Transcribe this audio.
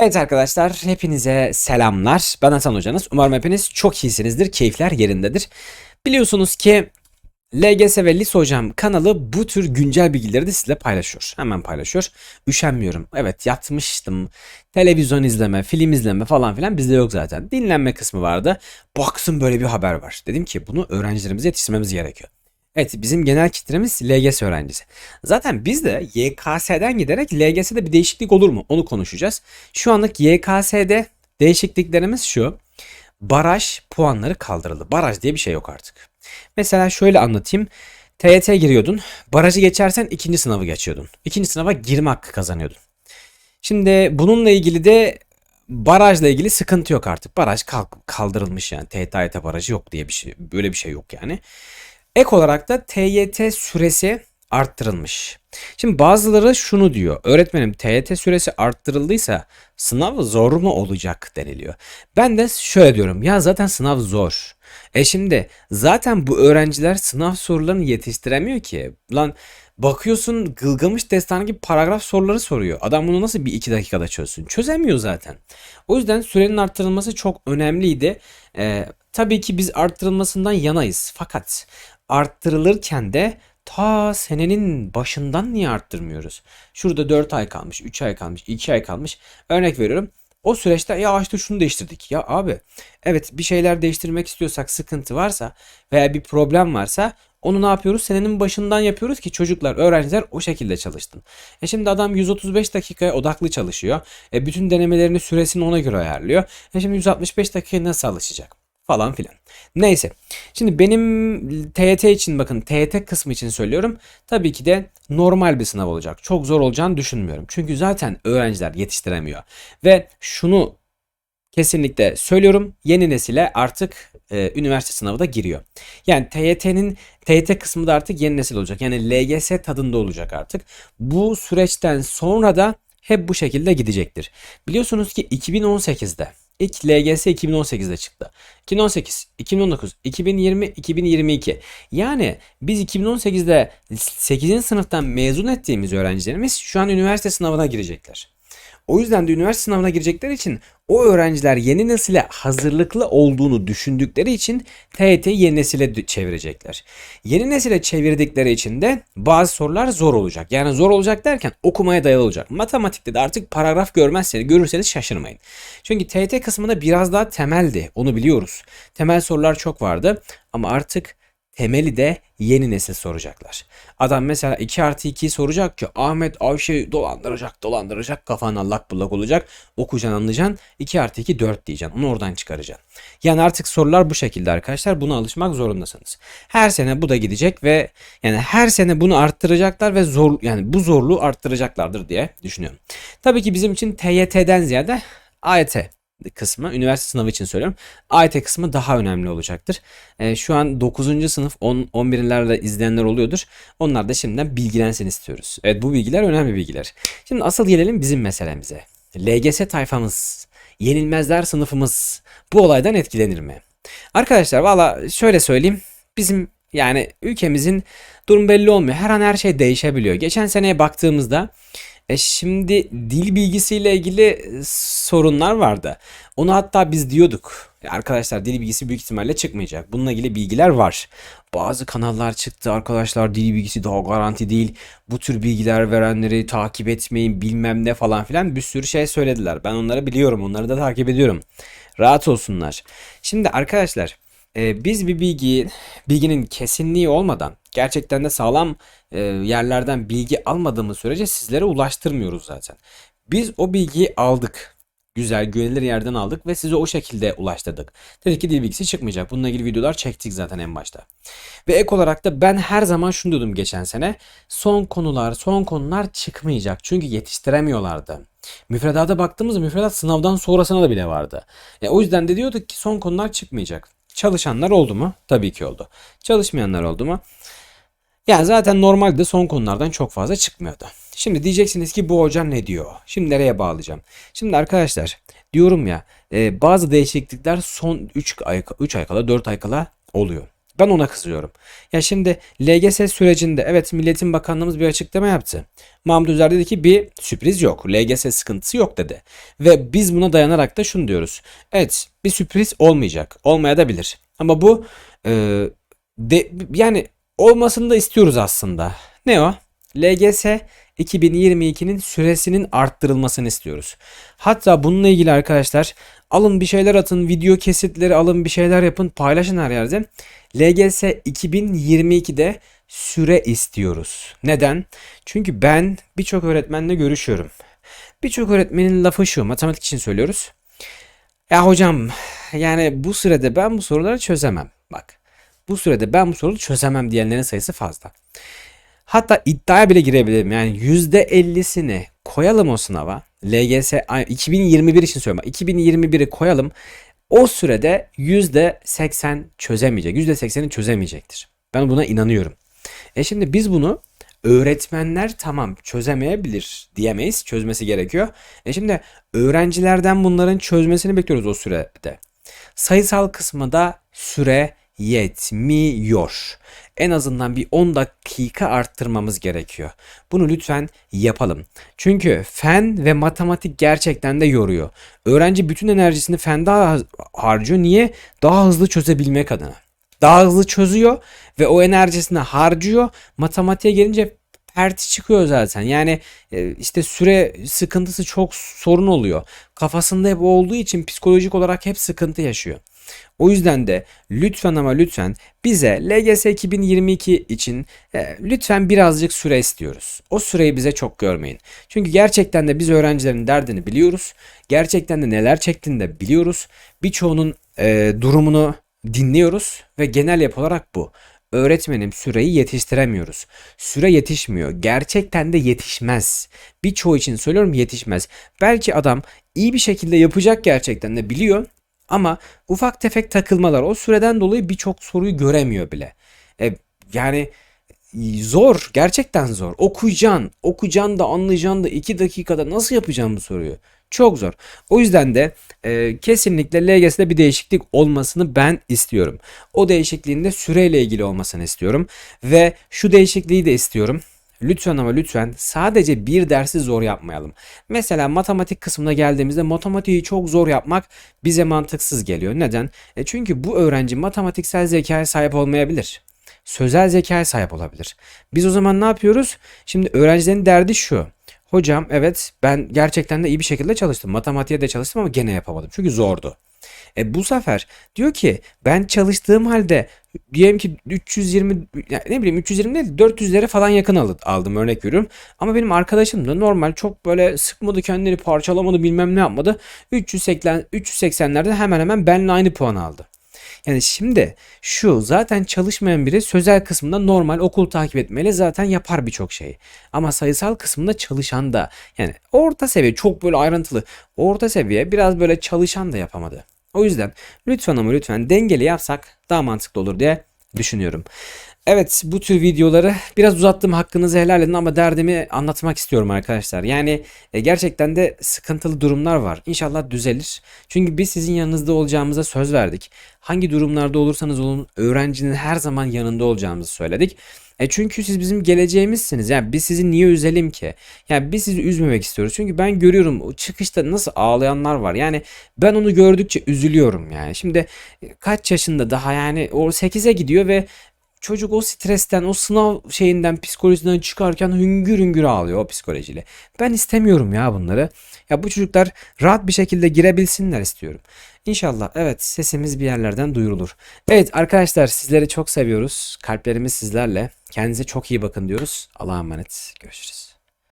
Evet arkadaşlar hepinize selamlar. Ben Hasan Hocanız. Umarım hepiniz çok iyisinizdir. Keyifler yerindedir. Biliyorsunuz ki LGS ve Lise Hocam kanalı bu tür güncel bilgileri de sizle paylaşıyor. Hemen paylaşıyor. Üşenmiyorum. Evet yatmıştım. Televizyon izleme, film izleme falan filan bizde yok zaten. Dinlenme kısmı vardı. Baksın böyle bir haber var. Dedim ki bunu öğrencilerimize yetiştirmemiz gerekiyor. Evet bizim genel kitlemiz LGS öğrencisi. Zaten biz de YKS'den giderek LGS'de bir değişiklik olur mu? Onu konuşacağız. Şu anlık YKS'de değişikliklerimiz şu. Baraj puanları kaldırıldı. Baraj diye bir şey yok artık. Mesela şöyle anlatayım. TYT giriyordun. Barajı geçersen ikinci sınavı geçiyordun. İkinci sınava girme hakkı kazanıyordun. Şimdi bununla ilgili de barajla ilgili sıkıntı yok artık. Baraj kalk, kaldırılmış yani. TYT barajı yok diye bir şey. Böyle bir şey yok yani. Ek olarak da TYT süresi arttırılmış. Şimdi bazıları şunu diyor. Öğretmenim TYT süresi arttırıldıysa sınav zor mu olacak deniliyor. Ben de şöyle diyorum. Ya zaten sınav zor. E şimdi zaten bu öğrenciler sınav sorularını yetiştiremiyor ki. Lan bakıyorsun Gılgamış Destanı gibi paragraf soruları soruyor. Adam bunu nasıl bir iki dakikada çözsün? Çözemiyor zaten. O yüzden sürenin arttırılması çok önemliydi. Ee, tabii ki biz arttırılmasından yanayız. Fakat arttırılırken de ta senenin başından niye arttırmıyoruz? Şurada 4 ay kalmış, 3 ay kalmış, 2 ay kalmış. Örnek veriyorum. O süreçte ya işte şunu değiştirdik. Ya abi evet bir şeyler değiştirmek istiyorsak sıkıntı varsa veya bir problem varsa onu ne yapıyoruz? Senenin başından yapıyoruz ki çocuklar, öğrenciler o şekilde çalışsın. E şimdi adam 135 dakikaya odaklı çalışıyor. E bütün denemelerini süresini ona göre ayarlıyor. E şimdi 165 dakikaya nasıl alışacak? Falan filan. Neyse. Şimdi benim TYT için bakın TYT kısmı için söylüyorum. Tabii ki de normal bir sınav olacak. Çok zor olacağını düşünmüyorum. Çünkü zaten öğrenciler yetiştiremiyor. Ve şunu kesinlikle söylüyorum. Yeni nesile artık e, üniversite sınavı da giriyor. Yani TYT'nin TYT kısmı da artık yeni nesil olacak. Yani LGS tadında olacak artık. Bu süreçten sonra da hep bu şekilde gidecektir. Biliyorsunuz ki 2018'de İlk LGS 2018'de çıktı. 2018, 2019, 2020, 2022. Yani biz 2018'de 8. sınıftan mezun ettiğimiz öğrencilerimiz şu an üniversite sınavına girecekler. O yüzden de üniversite sınavına girecekler için o öğrenciler yeni nesile hazırlıklı olduğunu düşündükleri için TYT yeni nesile çevirecekler. Yeni nesile çevirdikleri için de bazı sorular zor olacak. Yani zor olacak derken okumaya dayalı olacak. Matematikte de artık paragraf görmezseniz görürseniz şaşırmayın. Çünkü TYT kısmında biraz daha temeldi. Onu biliyoruz. Temel sorular çok vardı ama artık temeli de yeni nesil soracaklar. Adam mesela 2 artı 2'yi soracak ki Ahmet Ayşe dolandıracak dolandıracak kafan allak bullak olacak. Okuyacaksın anlayacaksın 2 artı 2 4 diyeceksin onu oradan çıkaracaksın. Yani artık sorular bu şekilde arkadaşlar buna alışmak zorundasınız. Her sene bu da gidecek ve yani her sene bunu arttıracaklar ve zor yani bu zorluğu arttıracaklardır diye düşünüyorum. Tabii ki bizim için TYT'den ziyade AYT kısmı üniversite sınavı için söylüyorum. AYT kısmı daha önemli olacaktır. E, şu an 9. sınıf 10 11'lerde izleyenler oluyordur. Onlar da şimdiden bilgilensin istiyoruz. Evet bu bilgiler önemli bilgiler. Şimdi asıl gelelim bizim meselemize. LGS tayfamız, yenilmezler sınıfımız bu olaydan etkilenir mi? Arkadaşlar valla şöyle söyleyeyim. Bizim yani ülkemizin durum belli olmuyor. Her an her şey değişebiliyor. Geçen seneye baktığımızda e şimdi dil bilgisiyle ilgili sorunlar vardı. Onu hatta biz diyorduk. Arkadaşlar dil bilgisi büyük ihtimalle çıkmayacak. Bununla ilgili bilgiler var. Bazı kanallar çıktı arkadaşlar dil bilgisi daha garanti değil. Bu tür bilgiler verenleri takip etmeyin bilmem ne falan filan bir sürü şey söylediler. Ben onları biliyorum onları da takip ediyorum. Rahat olsunlar. Şimdi arkadaşlar e, biz bir bilgiyi bilginin kesinliği olmadan gerçekten de sağlam e, yerlerden bilgi almadığımız sürece sizlere ulaştırmıyoruz zaten. Biz o bilgiyi aldık. Güzel güvenilir yerden aldık ve size o şekilde ulaştırdık. Dedik ki dil bilgisi çıkmayacak. Bununla ilgili videolar çektik zaten en başta. Ve ek olarak da ben her zaman şunu diyordum geçen sene. Son konular, son konular çıkmayacak. Çünkü yetiştiremiyorlardı. Müfredata baktığımızda müfredat sınavdan sonrasına da bile vardı. E, o yüzden de diyorduk ki son konular çıkmayacak. Çalışanlar oldu mu? Tabii ki oldu. Çalışmayanlar oldu mu? Yani zaten normalde son konulardan çok fazla çıkmıyordu. Şimdi diyeceksiniz ki bu hoca ne diyor? Şimdi nereye bağlayacağım? Şimdi arkadaşlar diyorum ya e, bazı değişiklikler son 3 ay 3 ay kala 4 ay kala oluyor. Ben ona kızıyorum. Ya şimdi LGS sürecinde evet Milliyetin Bakanlığımız bir açıklama yaptı. Mahmut Özer dedi ki bir sürpriz yok. LGS sıkıntısı yok dedi. Ve biz buna dayanarak da şunu diyoruz. Evet bir sürpriz olmayacak. Olmaya da bilir. Ama bu e, de, yani olmasını da istiyoruz aslında. Ne o? LGS 2022'nin süresinin arttırılmasını istiyoruz. Hatta bununla ilgili arkadaşlar alın bir şeyler atın, video kesitleri alın, bir şeyler yapın, paylaşın her yerde. LGS 2022'de süre istiyoruz. Neden? Çünkü ben birçok öğretmenle görüşüyorum. Birçok öğretmenin lafı şu, matematik için söylüyoruz. Ya hocam yani bu sürede ben bu soruları çözemem. Bak bu sürede ben bu soruları çözemem diyenlerin sayısı fazla. Hatta iddiaya bile girebilirim. Yani %50'sini koyalım o sınava. LGS ay, 2021 için söylüyorum. 2021'i koyalım. O sürede %80 çözemeyecek. %80'i çözemeyecektir. Ben buna inanıyorum. E şimdi biz bunu öğretmenler tamam çözemeyebilir diyemeyiz. Çözmesi gerekiyor. E şimdi öğrencilerden bunların çözmesini bekliyoruz o sürede. Sayısal kısmında süre yetmiyor. En azından bir 10 dakika arttırmamız gerekiyor. Bunu lütfen yapalım. Çünkü fen ve matematik gerçekten de yoruyor. Öğrenci bütün enerjisini fende har- harcıyor. Niye? Daha hızlı çözebilmek adına. Daha hızlı çözüyor ve o enerjisini harcıyor. Matematiğe gelince perti çıkıyor zaten. Yani e, işte süre sıkıntısı çok sorun oluyor. Kafasında hep olduğu için psikolojik olarak hep sıkıntı yaşıyor. O yüzden de lütfen ama lütfen bize LGS 2022 için e, lütfen birazcık süre istiyoruz. O süreyi bize çok görmeyin. Çünkü gerçekten de biz öğrencilerin derdini biliyoruz. Gerçekten de neler çektiğini de biliyoruz. Birçoğunun e, durumunu dinliyoruz ve genel yapı olarak bu. Öğretmenim süreyi yetiştiremiyoruz. Süre yetişmiyor. Gerçekten de yetişmez. Birçoğu için söylüyorum yetişmez. Belki adam iyi bir şekilde yapacak gerçekten de biliyor ama ufak tefek takılmalar o süreden dolayı birçok soruyu göremiyor bile. E, yani zor gerçekten zor. Okuyacaksın, okuyacaksın da anlayacaksın da 2 dakikada nasıl yapacağım bu soruyu? Çok zor. O yüzden de e, kesinlikle LGS'de bir değişiklik olmasını ben istiyorum. O değişikliğin de süreyle ilgili olmasını istiyorum. Ve şu değişikliği de istiyorum. Lütfen ama lütfen sadece bir dersi zor yapmayalım. Mesela matematik kısmına geldiğimizde matematiği çok zor yapmak bize mantıksız geliyor. Neden? E çünkü bu öğrenci matematiksel zekaya sahip olmayabilir. Sözel zekaya sahip olabilir. Biz o zaman ne yapıyoruz? Şimdi öğrencilerin derdi şu. Hocam evet ben gerçekten de iyi bir şekilde çalıştım. Matematiğe de çalıştım ama gene yapamadım. Çünkü zordu. E bu sefer diyor ki ben çalıştığım halde diyelim ki 320 yani ne bileyim 320 değil 400'lere falan yakın aldı- aldım örnek veriyorum. Ama benim arkadaşım da normal çok böyle sıkmadı kendini parçalamadı bilmem ne yapmadı. 380 380'lerde hemen hemen benimle aynı puan aldı. Yani şimdi şu zaten çalışmayan biri sözel kısmında normal okul takip etmeyle zaten yapar birçok şeyi. Ama sayısal kısmında çalışan da yani orta seviye çok böyle ayrıntılı orta seviye biraz böyle çalışan da yapamadı. O yüzden lütfen ama lütfen dengeli yapsak daha mantıklı olur diye düşünüyorum. Evet bu tür videoları biraz uzattım hakkınızı helal edin ama derdimi anlatmak istiyorum arkadaşlar. Yani e, gerçekten de sıkıntılı durumlar var. İnşallah düzelir. Çünkü biz sizin yanınızda olacağımıza söz verdik. Hangi durumlarda olursanız olun öğrencinin her zaman yanında olacağımızı söyledik. E çünkü siz bizim geleceğimizsiniz. Yani biz sizi niye üzelim ki? Yani biz sizi üzmemek istiyoruz. Çünkü ben görüyorum çıkışta nasıl ağlayanlar var. Yani ben onu gördükçe üzülüyorum yani. Şimdi e, kaç yaşında daha yani o 8'e gidiyor ve Çocuk o stresten, o sınav şeyinden, psikolojisinden çıkarken hüngür hüngür ağlıyor o psikolojiyle. Ben istemiyorum ya bunları. Ya bu çocuklar rahat bir şekilde girebilsinler istiyorum. İnşallah evet sesimiz bir yerlerden duyurulur. Evet arkadaşlar sizleri çok seviyoruz. Kalplerimiz sizlerle. Kendinize çok iyi bakın diyoruz. Allah'a emanet. Görüşürüz.